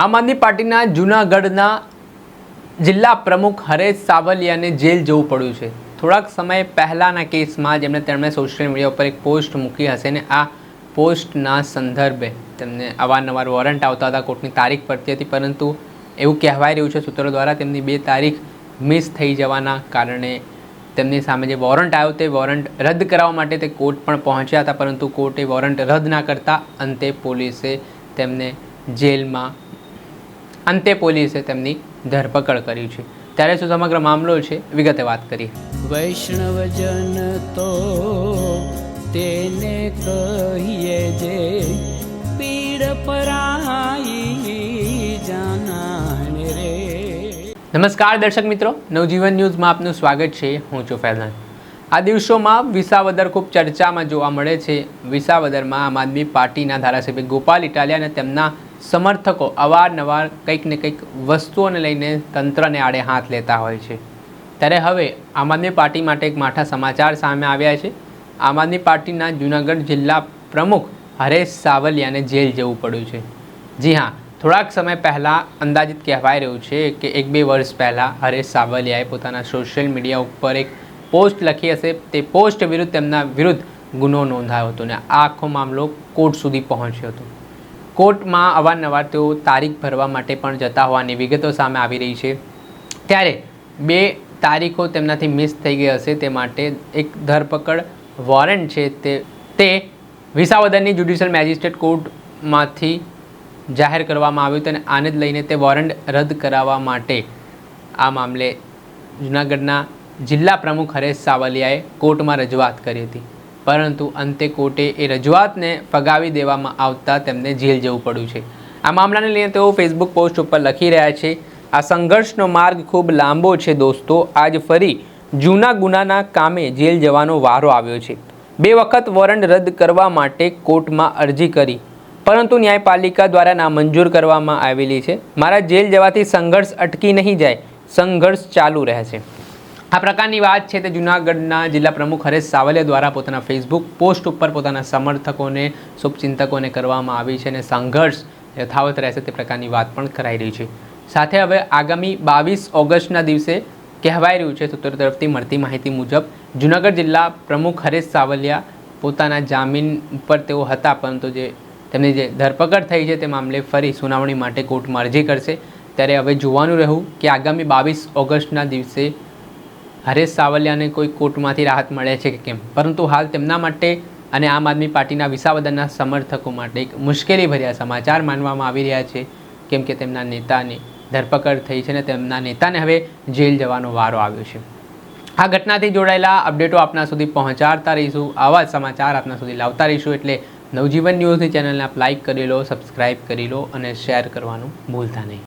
આમ આદમી પાર્ટીના જૂનાગઢના જિલ્લા પ્રમુખ હરેશ સાવલિયાને જેલ જવું પડ્યું છે. થોડાક સમય પહેલાંના કેસમાં જેમણે તેમણે સોશિયલ મીડિયા ઉપર એક પોસ્ટ મૂકી હશે ને આ પોસ્ટના સંદર્ભે તેમને અવારનવાર વોરંટ આવતા હતા, કોર્ટની તારીખ પડતી હતી, પરંતુ એવું કહેવાઈ રહ્યું છે, સૂત્રો દ્વારા તેમની બે તારીખ મિસ થઈ જવાના કારણે તેમની સામે જે વોરંટ આવ્યો તે વોરંટ રદ કરાવવા માટે તે કોર્ટ પણ પહોંચ્યા હતા, પરંતુ કોર્ટે વોરંટ રદ ના કરતા અંતે પોલીસે તેમને જેલમાં અંતે પોલીસે તેમની ધરપકડ કરી છે. ત્યારે શું સમગ્ર મામલો છે? વિગતે વાત કરી વૈષ્ણવજન તો તેને કહીએ જે પીડ પરાઈ જાનાને રે. નમસ્કાર દર્શક મિત્રો નવજીવન ન્યૂઝમાં આપનું સ્વાગત છે. હું છું ફૈઝાન આ દિવસોમાં વિસાવદર ખૂબ ચર્ચામાં જોવા મળે છે. વિસાવદરમાં આમ આદમી પાર્ટીના ધારાસભ્ય ગોપાલ ઇટાલિયા અને તેમના સમર્થકો અવારનવાર કંઈક ને કંઈક વસ્તુઓને લઈને તંત્રને આડે હાથ લેતા હોય છે. ત્યારે હવે આમ આદમી પાર્ટી માટે એક માઠા સમાચાર સામે આવ્યા છે. આમ આદમી પાર્ટીના જૂનાગઢ જિલ્લા પ્રમુખ હરેશ સાવલિયાને જેલ જવું પડ્યું છે. જી હા, થોડાક સમય પહેલાં અંદાજિત કહેવાય રહ્યું છે કે એક બે વર્ષ પહેલાં હરેશ સાવલિયાએ પોતાના સોશિયલ મીડિયા ઉપર એક પોસ્ટ લખી હશે. તે પોસ્ટ વિરુદ્ધ તેમના વિરુદ્ધ ગુનો નોંધાયો હતો ને આ આખો મામલો કોર્ટ સુધી પહોંચ્યો હતો. કોર્ટમાં અવારનવાર તેઓ તારીખ ભરવા માટે પણ જતા હોવાની વિગતો સામે આવી રહી છે. ત્યારે બે તારીખો તેમનાથી મિસ થઈ ગઈ હશે તે માટે એક ધરપકડ વોરંટ છે તે તે વિસાવદરની જ્યુડિશિયલ મેજિસ્ટ્રેટ કોર્ટમાંથી જાહેર કરવામાં આવ્યું હતું અને આને જ લઈને તે વોરંટ રદ કરાવવા માટે આ મામલે જૂનાગઢના જિલ્લા પ્રમુખ હરેશ સાવલિયાએ કોર્ટમાં રજૂઆત કરી હતી. પરંતુ અંતે કોર્ટે એ રજૂઆતને ફગાવી દેવામાં આવતા તેમને જેલ જવું પડ્યું છે. આ મામલાને લઈને તેઓ ફેસબુક પોસ્ટ ઉપર લખી રહ્યા છે, આ સંઘર્ષનો માર્ગ ખૂબ લાંબો છે દોસ્તો. આજ ફરી જૂના ગુનાના કામે જેલ જવાનો વારો આવ્યો છે. બે વખત વોરંટ રદ કરવા માટે કોર્ટમાં અરજી કરી, પરંતુ ન્યાયપાલિકા દ્વારા નામંજૂર કરવામાં આવેલી છે. મારા જેલ જવાથી સંઘર્ષ અટકી નહીં જાય. સંઘર્ષ ચાલુ રહેશે. આ પ્રકારની વાત છે તે જૂનાગઢના જિલ્લા પ્રમુખ હરેશ સાવલિયા દ્વારા પોતાના ફેસબુક પોસ્ટ ઉપર પોતાના સમર્થકોને, શુભચિંતકોને કરવામાં આવી છે અને સંઘર્ષ યથાવત રહેશે તે પ્રકારની વાત પણ કરાઈ રહી છે. સાથે હવે આગામી બાવીસ ઓગસ્ટના દિવસે કહેવાઈ રહ્યું છે સૂત્રો તરફથી મળતી માહિતી મુજબ, જૂનાગઢ જિલ્લા પ્રમુખ હરેશ સાવલિયા પોતાના જામીન ઉપર તેઓ હતા, પરંતુ જે તેમની જે ધરપકડ થઈ છે તે મામલે ફરી સુનાવણી માટે કોર્ટમાં અરજી કરશે. ત્યારે હવે જોવાનું રહ્યું કે આગામી બાવીસ ઓગસ્ટના દિવસે હરેશ સાવલિયાને કોઈ કોર્ટમાંથી રાહત મળે છે કે કેમ? પરંતુ હાલ તેમના માટે અને આમ આદમી પાર્ટીના વિસાવદરના સમર્થકો માટે એક મુશ્કેલી ભર્યા સમાચાર માનવામાં આવી રહ્યા છે. કેમ કે તેમના નેતાની ધરપકડ થઈ છે અને તેમના નેતાને હવે જેલ જવાનો વારો આવ્યો છે. આ ઘટનાથી જોડાયેલા અપડેટો આપના સુધી પહોંચાડતા રહીશું. આવા સમાચાર આપના સુધી લાવતા રહીશું. એટલે નવજીવન ન્યૂઝની ચેનલને આપ લાઇક કરી લો, સબસ્ક્રાઇબ કરી લો અને શેર કરવાનું ભૂલતા નહીં.